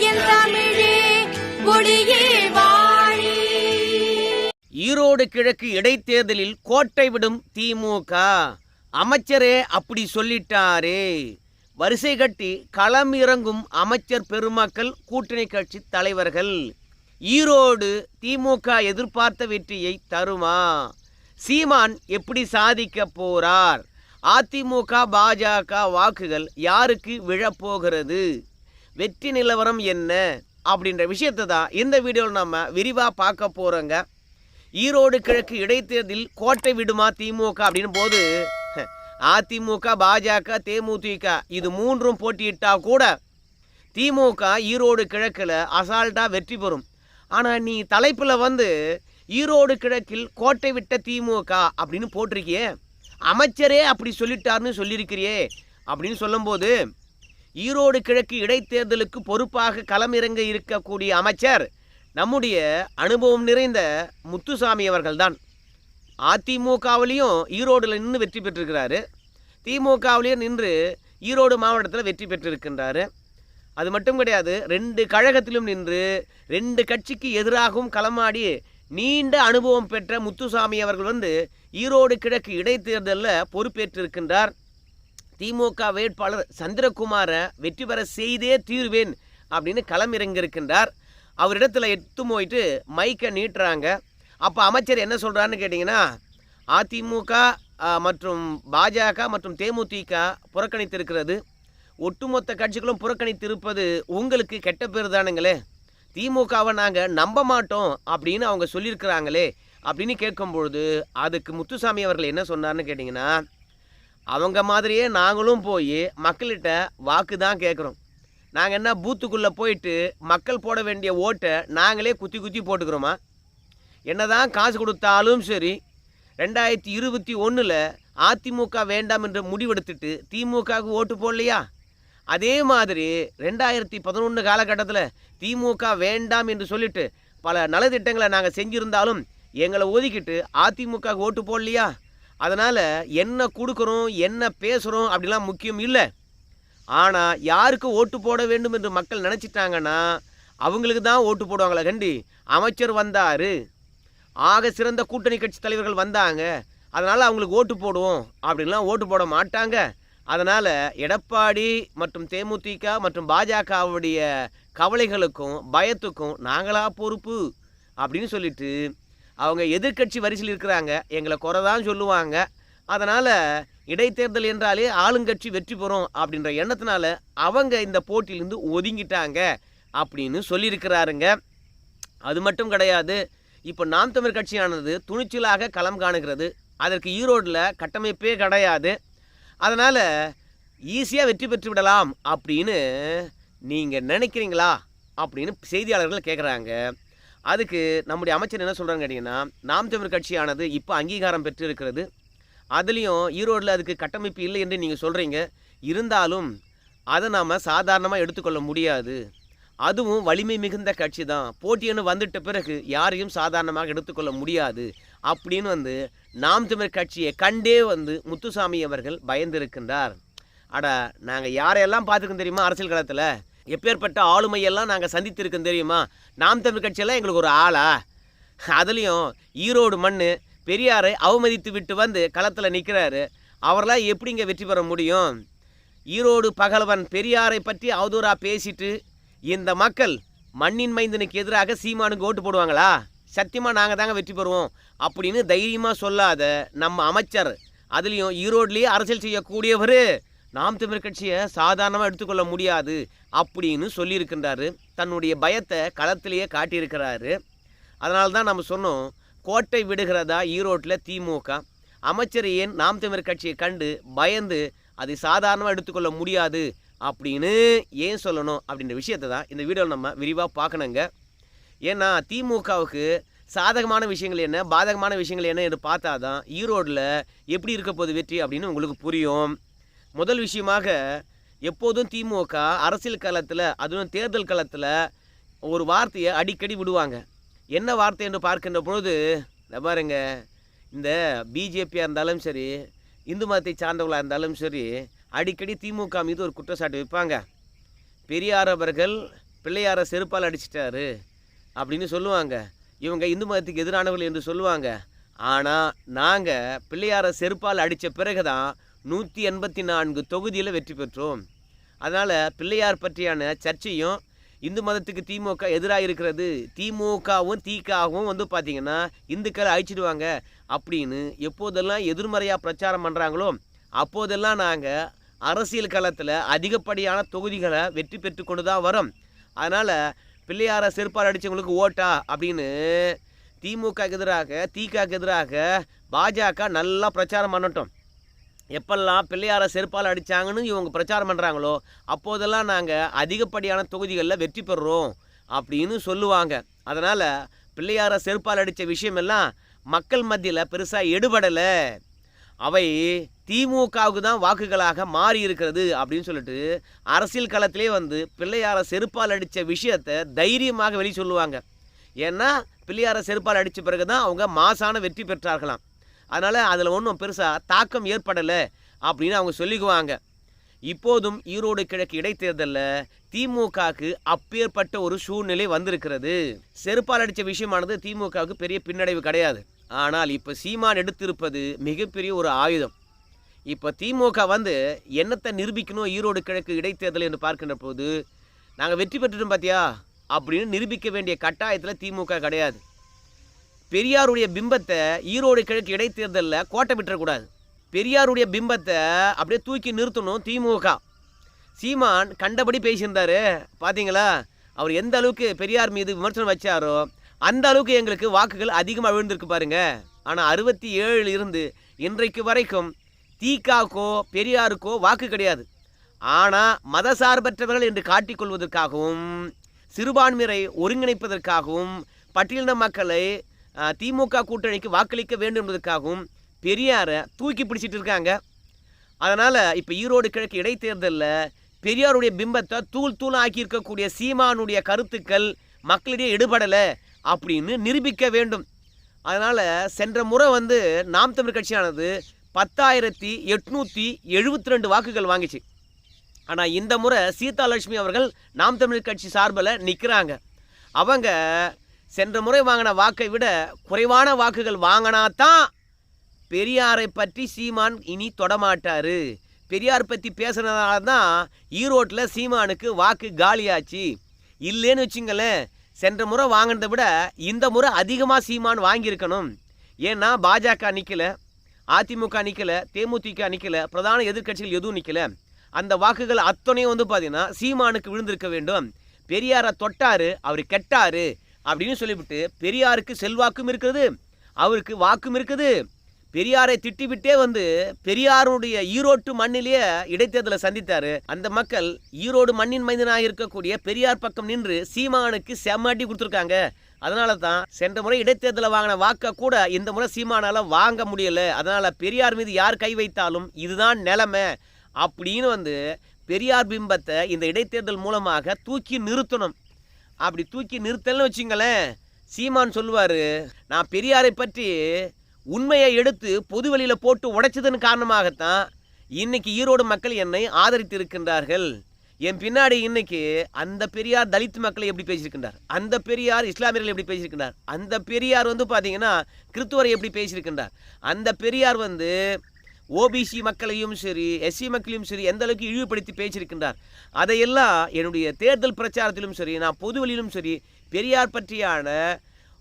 என் தமிழே வாழி. ஈரோடு கிழக்கு இடைத்தேர்தலில் கோட்டை விடும் திமுக. அமைச்சரே அப்படி சொல்லிட்டாரே. வரிசை கட்டி களம் இறங்கும் அமைச்சர் பெருமக்கள் கூட்டணி கட்சி தலைவர்கள். ஈரோடு திமுக எதிர்பார்த்த வெற்றியை தருமா? சீமான் எப்படி சாதிக்க போறார்? அதிமுக பாஜக வாக்குகள் யாருக்கு விழப்போகிறது? வெற்றி நிலவரம் என்ன அப்படின்ற விஷயத்தை தான் இந்த வீடியோவில் நம்ம விரிவாக பார்க்க போகிறோங்க ஈரோடு கிழக்கு இடைத்தேர்தலில் கோட்டை விடுமா திமுக அப்படின்னு போது அதிமுக பாஜக தேமுதிக இது மூன்றும் போட்டியிட்டா கூட திமுக ஈரோடு கிழக்கில் அசால்ட்டாக வெற்றி பெறும். ஆனால் நீ தலைப்பில் வந்து ஈரோடு கிழக்கில் கோட்டை விட்ட திமுக அப்படின்னு போட்டிருக்கியே அமைச்சரே அப்படி சொல்லிட்டாருன்னு சொல்லியிருக்கிறியே அப்படின்னு சொல்லும்போது ஈரோடு கிழக்கு இடைத்தேர்தலுக்கு பொறுப்பாக களமிறங்க இருக்கக்கூடிய அமைச்சர் நம்முடைய அனுபவம் நிறைந்த முத்துசாமி அவர்கள்தான். அதிமுகவிலையும் ஈரோடில் நின்று வெற்றி பெற்றிருக்கிறாரு. திமுகவிலையும் நின்று ஈரோடு மாவட்டத்தில் வெற்றி பெற்றிருக்கின்றாரு. அது மட்டும் கிடையாது ரெண்டு கழகத்திலும் நின்று ரெண்டு கட்சிக்கு எதிராகவும் களமாடி நீண்ட அனுபவம் பெற்ற முத்துசாமி அவர்கள் வந்து ஈரோடு கிழக்கு இடைத்தேர்தலில் பொறுப்பேற்றிருக்கின்றார். திமுக வேட்பாளர் சந்திரகுமாரை வெற்றி பெற செய்தே தீர்வேன் அப்படின்னு களமிறங்கியிருக்கின்றார். அவரிடத்துல எட்டு போயிட்டு மைக்கை நீட்டுறாங்க. அப்போ அமைச்சர் என்ன சொல்கிறாருன்னு கேட்டிங்கன்னா அதிமுக மற்றும் பாஜக மற்றும் தேமுதிக புறக்கணித்திருக்கிறது. ஒட்டுமொத்த கட்சிகளும் புறக்கணித்திருப்பது உங்களுக்கு கெட்ட பேர் தானுங்களே. திமுகவை நாங்கள் நம்ப மாட்டோம் அப்படின்னு அவங்க சொல்லியிருக்கிறாங்களே அப்படின்னு கேட்கும்பொழுது அதுக்கு முத்துசாமி அவர்கள் என்ன சொன்னார்னு கேட்டிங்கன்னா அவங்க மாதிரியே நாங்களும் போய் மக்கள்கிட்ட வாக்கு தான் கேட்குறோம் நாங்கள் என்ன பூத்துக்குள்ளே போயிட்டு மக்கள் போட வேண்டிய ஓட்டை நாங்களே குத்தி குத்தி போட்டுக்கிறோமா? என்ன தான் காசு கொடுத்தாலும் சரி ரெண்டாயிரத்தி இருபத்தி ஒன்றில் அதிமுக வேண்டாம் என்று முடிவெடுத்துட்டு திமுகவுக்கு ஓட்டு போடலையா? அதே மாதிரி ரெண்டாயிரத்தி பதினொன்று காலகட்டத்தில் திமுக வேண்டாம் என்று சொல்லிட்டு பல நலத்திட்டங்களை நாங்கள் செஞ்சுருந்தாலும் எங்களை ஒதுக்கிட்டு அதிமுக ஓட்டு போடலையா? அதனால் என்ன கொடுக்குறோம் என்ன பேசுகிறோம் அப்படிலாம் முக்கியம் இல்லை. ஆனால் யாருக்கு ஓட்டு போட வேண்டும் என்று மக்கள் நினச்சிட்டாங்கன்னா அவங்களுக்கு தான் ஓட்டு போடுவாங்களா கண்டி. அமைச்சர் வந்தார். ஆக சிறந்த கூட்டணி கட்சி தலைவர்கள் வந்தாங்க. அதனால் அவங்களுக்கு ஓட்டு போடுவோம் அப்படின்லாம் ஓட்டு போட மாட்டாங்க. அதனால் எடப்பாடி மற்றும் தேமுதிக மற்றும் பாஜகவுடைய கவலைகளுக்கும் பயத்துக்கும் நாங்களா பொறுப்பு அப்படின்னு சொல்லிட்டு அவங்க எதிர்க்கட்சி வரிசையில் இருக்கிறாங்க. எங்களை குறை தான் சொல்லுவாங்க. அதனால் இடைத்தேர்தல் என்றாலே ஆளுங்கட்சி வெற்றி பெறும் அப்படின்ற எண்ணத்தினால அவங்க இந்த போட்டியிலேருந்து ஒதுங்கிட்டாங்க அப்படின்னு சொல்லியிருக்கிறாருங்க. அது மட்டும் கிடையாது. இப்போ நாம் தமிழ் கட்சியானது துணிச்சலாக களம் காணுகிறது. அதற்கு ஈரோட்டில் கட்டமைப்பே கிடையாது. அதனால் ஈஸியாக வெற்றி பெற்று விடலாம் அப்படின்னு நீங்கள் நினைக்கிறீங்களா அப்படின்னு செய்தியாளர்கள் கேட்குறாங்க அதுக்கு நம்முடைய அமைச்சர் என்ன சொல்கிறாங்க கேட்டிங்கன்னா நாம் தமிழ் கட்சியானது இப்போ அங்கீகாரம் பெற்றிருக்கிறது. அதுலேயும் ஈரோடில் அதுக்கு கட்டமைப்பு இல்லை என்று நீங்கள் சொல்கிறீங்க இருந்தாலும் அதை நாம் சாதாரணமாக எடுத்துக்கொள்ள முடியாது. அதுவும் வலிமை மிகுந்த கட்சி தான் போட்டின்னு வந்துட்ட பிறகு யாரையும் சாதாரணமாக எடுத்துக்கொள்ள முடியாது. அப்படின்னு வந்து நாம் தமிழ் கட்சியை கண்டே வந்து முத்துசாமி அவர்கள் பயந்திருக்கின்றார். அட நாங்கள் யாரையெல்லாம் பார்த்துருக்கோம் தெரியுமா அரசியல் களத்தில்? எப்பேற்பட்ட ஆளுமையெல்லாம் நாங்கள் சந்தித்திருக்கோம் தெரியுமா? நாம் தமிழ் கட்சியெல்லாம் எங்களுக்கு ஒரு ஆளா? அதுலேயும் ஈரோடு மண் பெரியாரை அவமதித்து விட்டு வந்து களத்தில் நிற்கிறாரு அவரெல்லாம் எப்படிங்க வெற்றி பெற முடியும்? ஈரோடு பகலவன் பெரியாரை பற்றி அவதூறாக பேசிட்டு இந்த மக்கள் மண்ணின் மைந்தனுக்கு எதிராக சீமானுக்கு ஓட்டு போடுவாங்களா? சத்தியமாக நாங்கள் தாங்க வெற்றி பெறுவோம் அப்படின்னு தைரியமாக சொல்லாத நம்ம அமைச்சர். அதுலேயும் ஈரோட்லேயே அரசியல் செய்யக்கூடியவர் நாம் தமிழ் கட்சியை சாதாரணமாக எடுத்துக்கொள்ள முடியாது அப்படின்னு சொல்லியிருக்கின்றாரு. தன்னுடைய பயத்தை களத்திலேயே காட்டியிருக்கிறாரு. அதனால தான் நம்ம சொன்னோம் கோட்டை விடுகிறதா ஈரோட்டில் திமுக? அமைச்சர் ஏன் நாம் தமிழர் கட்சியை கண்டு பயந்து அதை சாதாரணமாக எடுத்துக்கொள்ள முடியாது அப்படின்னு ஏன் சொல்லணும் அப்படின்ற விஷயத்தை தான் இந்த வீடியோவில் நம்ம விரிவாக பார்க்கணுங்க. ஏன்னா திமுகவுக்கு சாதகமான விஷயங்கள் என்ன பாதகமான விஷயங்கள் என்ன என்று பார்த்தா தான் ஈரோடில் எப்படி இருக்க போகுது வெற்றி அப்படின்னு உங்களுக்கு புரியும். முதல் விஷயமாக எப்போதும் திமுக அரசியல் களத்தில் அதுவும் தேர்தல் களத்தில் ஒரு வார்த்தையை அடிக்கடி விடுவாங்க. என்ன வார்த்தை என்று பார்க்கின்ற பொழுது இந்த பாருங்க இந்த பிஜேபியாக இருந்தாலும் சரி இந்து மதத்தை சார்ந்தவர்களாக இருந்தாலும் சரி அடிக்கடி திமுக மீது ஒரு குற்றச்சாட்டு வைப்பாங்க. பெரியார் அவர்கள் பிள்ளையாரை செருப்பால் அடிச்சிட்டாரு அப்படின்னு சொல்லுவாங்க. இவங்க இந்து மதத்துக்கு எதிரானவர்கள் என்று சொல்லுவாங்க. ஆனால் நாங்கள் பிள்ளையாரை செருப்பால் அடித்த பிறகு தான் நூற்றி எண்பத்தி நான்கு தொகுதியில் வெற்றி பெற்றோம். அதனால் பிள்ளையார் பற்றியான சர்ச்சையும் இந்து மதத்துக்கு திமுக எதிராக இருக்கிறது. திமுகவும் தீக்காவும் வந்து பார்த்திங்கன்னா இந்துக்களை அழிச்சிடுவாங்க அப்படின்னு எப்போதெல்லாம் எதிர்மறையாக பிரச்சாரம் பண்ணுறாங்களோ அப்போதெல்லாம் நாங்கள் அரசியல் களத்தில் அதிகப்படியான தொகுதிகளை வெற்றி பெற்று கொண்டு தான் வரோம். அதனால் பிள்ளையாரை செருப்பால் அடித்தவங்களுக்கு ஓட்டா அப்படின்னு திமுக எதிராக தீக்காக்கு எதிராக பாஜக நல்லா பிரச்சாரம் பண்ணட்டும். எப்பெல்லாம் பிள்ளையாரை செருப்பால் அடித்தாங்கன்னு இவங்க பிரச்சாரம் பண்ணுறாங்களோ அப்போதெல்லாம் நாங்கள் அதிகப்படியான தொகுதிகளில் வெற்றி பெறுறோம் அப்படின்னு சொல்லுவாங்க. அதனால் பிள்ளையாரை செருப்பால் அடித்த விஷயமெல்லாம் மக்கள் மத்தியில் பெருசாக எடுபடலை. அவை திமுகவுக்கு தான் வாக்குகளாக மாறி இருக்கிறது அப்படின்னு சொல்லிட்டு அரசியல் களத்திலே வந்து பிள்ளையாரை செருப்பால் அடித்த விஷயத்தை தைரியமாக வெளி சொல்லுவாங்க. ஏன்னா பிள்ளையாரை செருப்பால் அடித்த பிறகு தான் அவங்க மாசான வெற்றி பெற்றார்களாம். அதனால் அதில் ஒன்றும் பெருசாக தாக்கம் ஏற்படலை அப்படின்னு அவங்க சொல்லிக்குவாங்க. இப்போதும் ஈரோடு கிழக்கு இடைத்தேர்தலில் திமுகவுக்கு அப்பேற்பட்ட ஒரு சூழ்நிலை வந்திருக்கிறது. செருப்பால் அடித்த விஷயமானது திமுகவுக்கு பெரிய பின்னடைவு கிடையாது. ஆனால் இப்போ சீமான் எடுத்திருப்பது மிகப்பெரிய ஒரு ஆயுதம். இப்போ திமுக வந்து என்னத்தை நிரூபிக்கணும் ஈரோடு கிழக்கு இடைத்தேர்தல் என்று பார்க்கின்ற போது நாங்கள் வெற்றி பெற்றுட்டோம் பார்த்தியா அப்படின்னு நிரூபிக்க வேண்டிய கட்டாயத்தில் திமுக கிடையாது. பெரியாருடைய பிம்பத்தை ஈரோடு கிழக்கு இடைத்தேர்தலில் கோட்டை விட்டுறக்கூடாது. பெரியாருடைய பிம்பத்தை அப்படியே தூக்கி நிறுத்தணும் திமுக. சீமான் கண்டபடி பேசியிருந்தாரு. பார்த்தீங்களா அவர் எந்த அளவுக்கு பெரியார் மீது விமர்சனம் வச்சாரோ அந்த அளவுக்கு எங்களுக்கு வாக்குகள் அதிகமாக விழுந்திருக்கு பாருங்க. ஆனால் அறுபத்தி ஏழில் இருந்து இன்றைக்கு வரைக்கும் தீகாக்கோ பெரியாருக்கோ வாக்கு கிடையாது. ஆனால் மதசார்பற்றவர்கள் என்று காட்டிக்கொள்வதற்காகவும் சிறுபான்மையரை ஒருங்கிணைப்பதற்காகவும் பட்டியலின மக்களை திமுக கூட்டணிக்கு வாக்களிக்க வேண்டும் என்பதற்காகவும் பெரியாரை தூக்கி பிடிச்சிட்டு இருக்காங்க. அதனால் இப்போ ஈரோடு கிழக்கு இடைத்தேர்தலில் பெரியாருடைய பிம்பத்தை தூள் தூள் ஆக்கியிருக்கக்கூடிய சீமானுடைய கருத்துக்கள் மக்களிடையே எடுபடலை அப்படின்னு நிரூபிக்க வேண்டும். அதனால் சென்ற முறை வந்து நாம் தமிழ் கட்சியானது பத்தாயிரத்தி எட்நூற்றி எழுபத்தி ரெண்டு வாக்குகள் வாங்கிச்சு. ஆனால் இந்த முறை சீதாலட்சுமி அவர்கள் நாம் தமிழ் கட்சி சார்பில் நிற்கிறாங்க அவங்க சென்ற முறை வாங்கின வாக்கை விட குறைவான வாக்குகள் வாங்கினா தான் பெரியாரை பற்றி சீமான் இனி தொடமாட்டார். பெரியார் பற்றி பேசுனதால தான் ஈரோட்டில் சீமானுக்கு வாக்கு காலியாச்சு. இல்லைன்னு வச்சுங்களேன் சென்ற முறை வாங்கினதை விட இந்த முறை அதிகமாக சீமான் வாங்கியிருக்கணும். ஏன்னா பாஜக நிற்கல அதிமுக நிற்கல தேமுதிக நிற்கல பிரதான எதிர்க்கட்சிகள் எதுவும் நிற்கல அந்த வாக்குகள் அத்தனையும் வந்து பார்த்தீங்கன்னா சீமானுக்கு விழுந்திருக்க வேண்டும். பெரியாரை தொட்டார் அவர் கெட்டார். அப்படின்னு சொல்லிவிட்டு பெரியாருக்கு செல்வாக்கும் இருக்குது அவருக்கு வாக்கும் இருக்குது. பெரியாரை திட்டிவிட்டே வந்து பெரியாருடைய ஈரோட்டு மண்ணிலேயே இடைத்தேர்தலை சந்தித்தாரு. அந்த மக்கள் ஈரோடு மண்ணின் மைந்தனாக இருக்கக்கூடிய பெரியார் பக்கம் நின்று சீமானுக்கு செம்மாட்டி கொடுத்துருக்காங்க. அதனால தான் சென்ற முறை இடைத்தேர்தலை வாங்கின வாக்கை கூட இந்த முறை சீமானால் வாங்க முடியல. அதனால் பெரியார் மீது யார் கை வைத்தாலும் இதுதான் நிலைமை அப்படின்னு வந்து பெரியார் பிம்பத்தை இந்த இடைத்தேர்தல் மூலமாக தூக்கி நிறுத்தணும். அப்படி தூக்கி நிறுத்தல்னு வச்சுங்களேன் சீமான் சொல்லுவார் நான் பெரியாரை பற்றி உண்மையை எடுத்து பொது வெளியில் போட்டு உடைச்சதன் காரணமாகத்தான் இன்னைக்கு ஈரோடு மக்கள் என்னை ஆதரித்து இருக்கின்றார்கள் என் பின்னாடி இன்னைக்கு அந்த பெரியார் தலித் மக்களை எப்படி பேசியிருக்கின்றார்? அந்த பெரியார் இஸ்லாமியர்கள் எப்படி பேசியிருக்கின்றார்? அந்த பெரியார் வந்து பார்த்தீங்கன்னா கிறித்துவரை எப்படி பேசியிருக்கின்றார்? அந்த பெரியார் வந்து ஓபிசி மக்களையும் சரி எஸ்சி மக்களையும் சரி எந்த அளவுக்கு இழிவுபடுத்தி பேசியிருக்கின்றார் அதையெல்லாம் என்னுடைய தேர்தல் பிரச்சாரத்திலும் சரி நான் பொதுவெளியிலும் சரி பெரியார் பற்றியான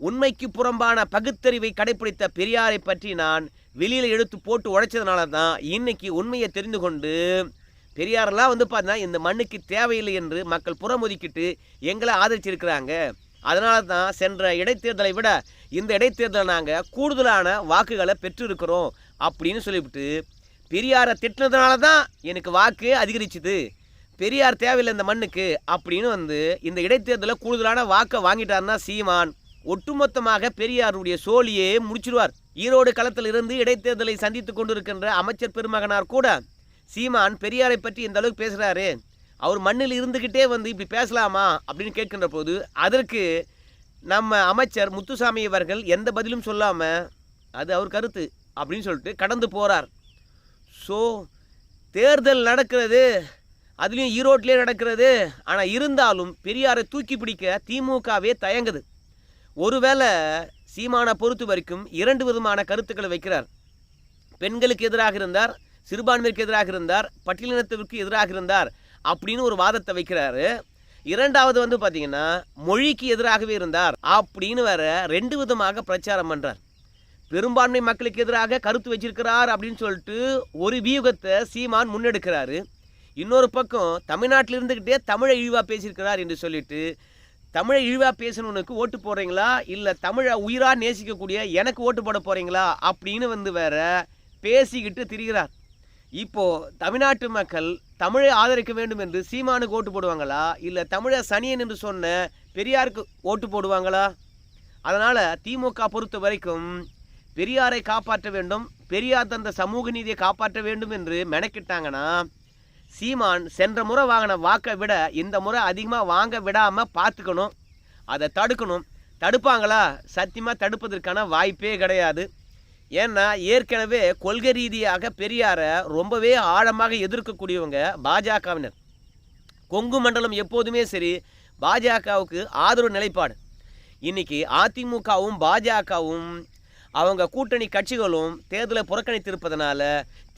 உண்மைக்கு புறம்பான பகுத்தறிவை கடைப்பிடித்த பெரியாரை பற்றி நான் வெளியில் எடுத்து போட்டு உழைச்சதுனால தான் இன்னைக்கு உண்மையை தெரிந்து கொண்டு பெரியாரெல்லாம் வந்து பார்த்தீங்கன்னா இந்த மண்ணுக்கு தேவையில்லை என்று மக்கள் புறமுதுக்கிட்டு எங்களை ஆதரிச்சிருக்கிறாங்க. அதனால தான் சென்ற இடைத்தேர்தலை விட இந்த இடைத்தேர்தலை நாங்கள் கூடுதலான வாக்குகளை பெற்றிருக்கிறோம். அப்படின்னு சொல்லிவிட்டு பெரியாரை திட்டினதுனால தான் எனக்கு வாக்கு அதிகரிச்சுது. பெரியார் தேவையில்லை இந்த மண்ணுக்கு அப்படின்னு வந்து இந்த இடைத்தேர்தலில் கூடுதலான வாக்கை வாங்கிட்டாருன்னா சீமான். ஒட்டுமொத்தமாக பெரியாருடைய சோழியே முடிச்சிருவார். ஈரோடு களத்தில் இருந்து இடைத்தேர்தலை சந்தித்து கொண்டிருக்கின்ற அமைச்சர் பெருமகனார் கூட சீமான் பெரியாரை பற்றி இந்த அளவுக்கு பேசுகிறாரு அவர் மண்ணில் இருந்துக்கிட்டே வந்து இப்படி பேசலாமா அப்படின்னு கேட்கின்ற போது அதற்கு நம்ம அமைச்சர் முத்துசாமி அவர்கள் எந்த பதிலும் சொல்லாமல் அது அவர் கருத்து. அப்படின்னு சொல்லிட்டு கடந்து போகிறார் ஸோ தேர்தல் நடக்கிறது அதுலேயும் ஈரோட்டிலே நடக்கிறது. ஆனால் இருந்தாலும் பெரியாரை தூக்கி பிடிக்க திமுகவே தயங்குது. ஒருவேளை சீமானை பொறுத்த வரைக்கும் இரண்டு விதமான கருத்துக்களை வைக்கிறார். பெண்களுக்கு எதிராக இருந்தார் சிறுபான்மைக்கு எதிராக இருந்தார் பட்டியலினத்திற்கு எதிராக இருந்தார் அப்படின்னு ஒரு வாதத்தை வைக்கிறாரு. இரண்டாவது வந்து பார்த்தீங்கன்னா மொழிக்கு எதிராகவே இருந்தார் அப்படின்னு வேற ரெண்டு விதமாக பிரச்சாரம் பண்ணுறார் பெரும்பான்மை மக்களுக்கு எதிராக கருத்து வச்சிருக்கிறார் அப்படின்னு சொல்லிட்டு ஒரு வியூகத்தை சீமான் முன்னெடுக்கிறாரு. இன்னொரு பக்கம் தமிழ்நாட்டில் இருந்துக்கிட்டே தமிழை இழிவாக பேசியிருக்கிறார் என்று சொல்லிட்டு தமிழை இழிவாக பேசணுனுக்கு ஓட்டு போடுறீங்களா? இல்லை தமிழை உயிராக நேசிக்கக்கூடிய எனக்கு ஓட்டு போட போகிறீங்களா அப்படின்னு வந்து வேற பேசிக்கிட்டு திரிகிறார். இப்போது தமிழ்நாட்டு மக்கள் தமிழை ஆதரிக்க வேண்டும் என்று சீமானுக்கு ஓட்டு போடுவாங்களா? இல்லை தமிழை சனியன் என்று சொன்ன பெரியாருக்கு ஓட்டு போடுவாங்களா? அதனால் திமுக பொறுத்த வரைக்கும் பெரியாரை காப்பாற்ற வேண்டும் பெரியார் தந்த சமூக நீதியை காப்பாற்ற வேண்டும் என்று மெனக்கிட்டாங்கன்னா சீமான் சென்ற முறை வாங்கின வாக்கை விட இந்த முறை அதிகமாக வாங்க விடாமல் பார்த்துக்கணும் அதை தடுக்கணும். தடுப்பாங்களா? சத்தியமாக தடுப்பதற்கான வாய்ப்பே கிடையாது. ஏன்னா ஏற்கனவே கொள்கை ரீதியாக பெரியாரை ரொம்பவே ஆழமாக எதிர்க்கக்கூடியவங்க பாஜகவினர். கொங்கு மண்டலம் எப்போதுமே சரி பாஜகவுக்கு ஆதரவு நிலைப்பாடு. இன்றைக்கி அதிமுகவும் பாஜகவும் அவங்க கூட்டணி கட்சிகளும் தேர்தலை புறக்கணித்திருப்பதனால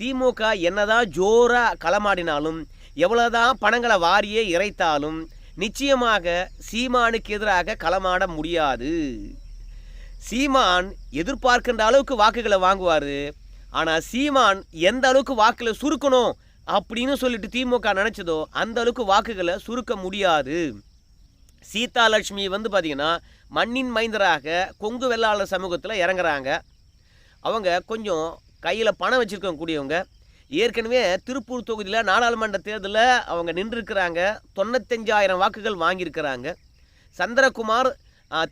திமுக என்னதான் ஜோராக களமாடினாலும் எவ்வளோதான் பணங்களை வாரியே இறைத்தாலும் நிச்சயமாக சீமானுக்கு எதிராக களமாட முடியாது. சீமான் எதிர்பார்க்கின்ற அளவுக்கு வாக்குகளை வாங்குவார். ஆனால் சீமான் எந்த அளவுக்கு வாக்கில் சுருக்கணும் அப்படின்னு சொல்லிட்டு திமுக நினச்சதோ அந்த அளவுக்கு வாக்குகளை சுருக்க முடியாது. சீதா லட்சுமி வந்து பார்த்திங்கன்னா மண்ணின் மைந்தராக கொங்கு வெள்ளாளர் சமூகத்தில் இறங்குறாங்க. அவங்க கொஞ்சம் கையில் பணம் வச்சுருக்க கூடியவங்க. ஏற்கனவே திருப்பூர் தொகுதியில் நாடாளுமன்ற தேர்தலில் அவங்க நின்றுருக்கிறாங்க. தொண்ணூத்தஞ்சாயிரம் வாக்குகள் வாங்கியிருக்கிறாங்க. சந்திரகுமார்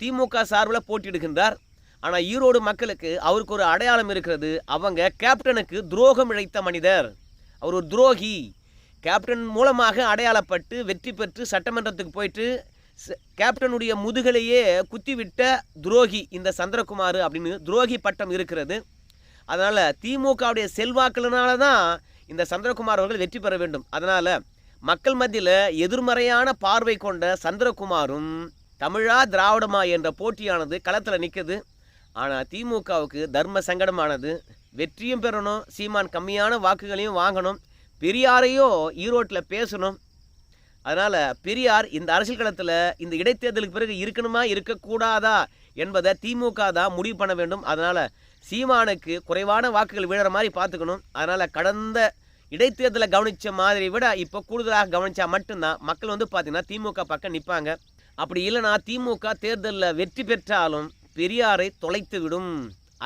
திமுக சார்பில் போட்டியிடுகின்றார். ஆனால் ஈரோடு மக்களுக்கு அவருக்கு ஒரு அடையாளம் இருக்கிறது. அவங்க கேப்டனுக்கு துரோகம் இழைத்த மனிதர். அவர் ஒரு துரோகி. கேப்டன் மூலமாக அடையாளப்பட்டு வெற்றி பெற்று சட்டமன்றத்துக்கு போயிட்டு கேப்டனுடைய முதுகலையே குத்திவிட்ட துரோகி இந்த சந்திரகுமார் அப்படின்னு துரோகி பட்டம் இருக்கிறது. அதனால் திமுகவுடைய செல்வாக்களினால தான் இந்த சந்திரகுமார் அவர்கள் வெற்றி பெற வேண்டும். அதனால் மக்கள் மத்தியில் எதிர்மறையான பார்வை கொண்ட சந்திரகுமாரும் தமிழா திராவிடமா என்ற போட்டியானது களத்தில் நிற்குது ஆனால் திமுகவுக்கு தர்ம சங்கடமானது. வெற்றியும் பெறணும் சீமான் கம்மியான வாக்குகளையும் வாங்கணும் பெரியாரையோ ஈரோட்டில் பேசணும். அதனால் பெரியார் இந்த அரசியல் களத்தில் இந்த இடைத்தேர்தலுக்கு பிறகு இருக்கணுமா இருக்கக்கூடாதா என்பதை திமுக தான் முடிவு பண்ண வேண்டும். அதனால் சீமானுக்கு குறைவான வாக்குகள் விழுற மாதிரி பார்த்துக்கணும். அதனால் கடந்த இடைத்தேர்தலை கவனித்த மாதிரி விட இப்போ கூடுதலாக கவனித்தா மட்டும்தான் மக்கள் வந்து பார்த்திங்கன்னா திமுக பக்கம் நிற்பாங்க அப்படி இல்லைனா திமுக தேர்தலில் வெற்றி பெற்றாலும் பெரியாரை தொலைத்து விடும்.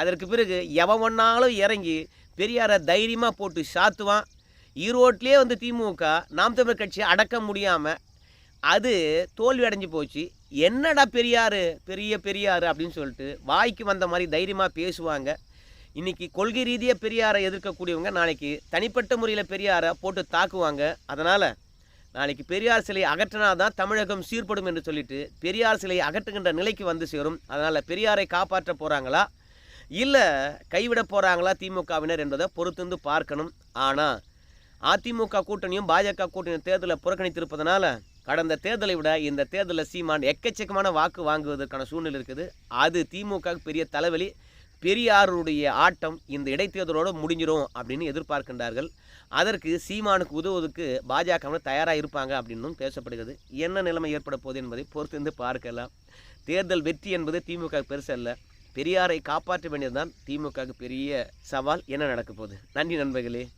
அதற்கு பிறகு எவன் ஒன்னாலும் இறங்கி பெரியாரை தைரியமாக போட்டு சாத்துவான். ஈரோட்டிலே வந்து திமுக நாம் தமிழர் கட்சியை அடக்க முடியாமல் அது தோல்வி அடைஞ்சு போச்சு. என்னடா பெரியார் பெரிய பெரியார் அப்படின்னு சொல்லிட்டு வாய்க்கு வந்த மாதிரி தைரியமாக பேசுவாங்க. இன்றைக்கி கொள்கை ரீதியாக பெரியாரை எதிர்க்கக்கூடியவங்க நாளைக்கு தனிப்பட்ட முறையில் பெரியாரை போட்டு தாக்குவாங்க. அதனால் நாளைக்கு பெரியார் சிலையை அகற்றினா தான் தமிழகம் சீர்படும் என்று சொல்லிட்டு பெரியார் சிலையை அகற்றுகின்ற நிலைக்கு வந்து சேரும். அதனால் பெரியாரை காப்பாற்ற போகிறாங்களா இல்லை கைவிட போகிறாங்களா திமுகவினர் என்பதை பொறுத்திருந்து பார்க்கணும். ஆனால் அதிமுக கூட்டணியும் பாஜக கூட்டணியும் தேர்தலை புறக்கணித்திருப்பதனால கடந்த தேர்தலை விட இந்த தேர்தலில் சீமான் எக்கச்சக்கமான வாக்கு வாங்குவதற்கான சூழ்நிலை இருக்குது. அது திமுக பெரிய தலைவலி பெரியாருடைய ஆட்டம் இந்த இடைத்தேர்தலோடு முடிஞ்சிரும் அப்படின்னு எதிர்பார்க்கின்றார்கள். அதற்கு சீமானுக்கு உதவுவதற்கு பாஜக தயாராக இருப்பாங்க அப்படின்னும் பேசப்படுகிறது. என்ன நிலைமை ஏற்பட போகுது என்பதை பொறுத்திருந்து பார்க்கலாம். தேர்தல் வெற்றி என்பது திமுக பெருசல்ல பெரியாரை காப்பாற்ற வேண்டியதுதான் திமுகவுக்கு பெரிய சவால். என்ன நடக்க போகுது? நன்றி நண்பர்களே.